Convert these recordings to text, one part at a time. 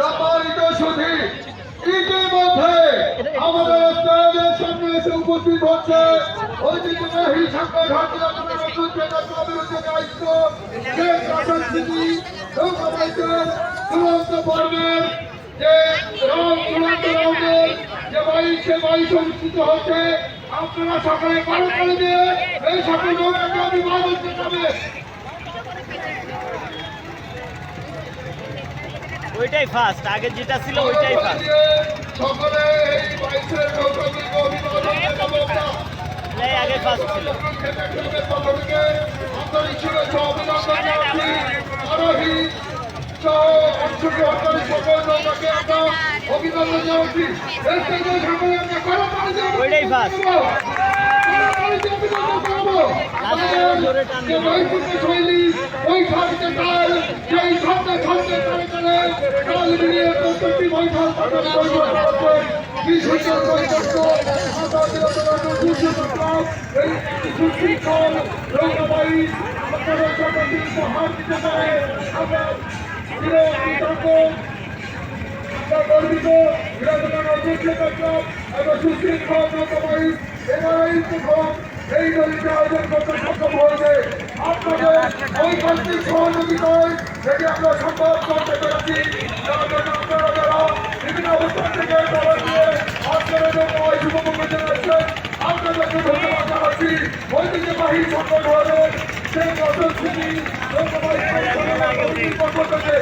সম্মানিত সুধী, ইতিমধ্যে আমাদের স্টেজের সামনে এসে উপস্থিত হচ্ছে ঐতিহ্যবাহী সংগঠন চূড়ান্ত পর্বের যে রং চূড়ান্ত রঙের যে বাইশ বাইশ অনুষ্ঠিত হচ্ছে। আপনারা সকালে কারও করে দিয়ে এই সকল নৌকাকে অভিবাদন জানাবে ওইটাই ফার্স্ট আগে যেটা ছিল ওইটাই ফার্স্ট সকলে এই বাইশের নৌকাগুলিকে অভিবাদন জানাব এটাই আগে ফার্স্ট ছিল খেতের পক্ষ থেকে আন্তরিক শুভেচ্ছা অভিনন্দন জানাচ্ছি। আরোহী সহ অংশগ্রহণকারী সকল নৌকাকে আমরা অভিনন্দন জানাচ্ছি। এই স্টেজে সকলে আমরা করতালি ওইটাই ফার্স্ট যে শৈলী, ওই কাল, গর্বিত, এবং সুশৃঙ্খল নৌকাবাহী, এবারেই প্রথম এই দলকে আয়োজন করতে সক্ষম হয়েছে আপনাদের ঐকান্তিক সহযোগিতায় যদি আমরা সম্ভব করতে পেরেছি তার জন্য আপনারা যারা বিভিন্ন অবস্থান থেকে দল নিয়ে আপনারা জন্য ওই শুভমঙ্গল জানাচ্ছেন আপনাদেরকে ধন্যবাদ জানাচ্ছি ঐতিহ্যবাহী সংগঠনের সেই লোকসভায় কমিটির পক্ষ থেকে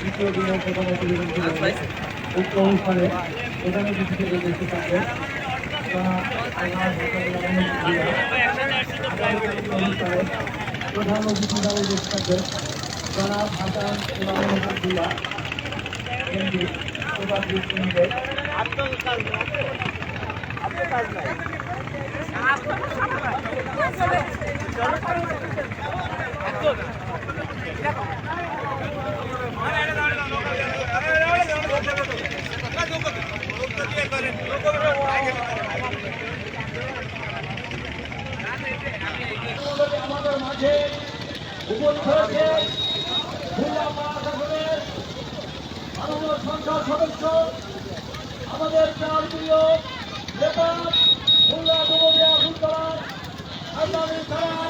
দ্বিতীয় দিনের প্রধান অতিথি ছিলেন উক্ত অনুষ্ঠানে প্রধান অতিথি হিসেবে উপস্থিত থাকবেন প্রধান অতিথি হিসাবে উপস্থিত থাকবেন যারা দিলা এমপি প্রধান আমাদের মাঝে উপস্থিত হয়েছে খুলনা মহানগরের মাননীয় সদস্য, আমাদের চার প্রিয় নেতা খুলনা নবমিয়া ফুলতলা আসামি থানা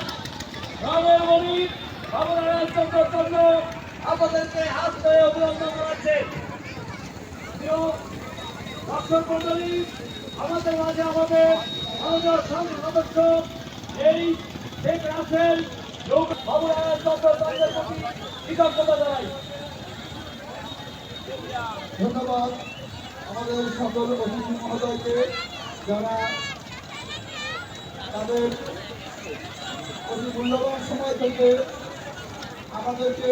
গ্রামের গরিব বাবুরাজ চন্দ্র চন্দ্র আমাদেরকে হাত ধরে অভিনন্দন প্রিয় দর্শক আমাদের মাঝে আমাদের সংসদ সদস্য, এই শেখ রাসেল ধন্যবাদ আমাদের সকল অতিথি মহোদয়কে যারা তাদের অতি মূল্যবান সময় থেকে আমাদেরকে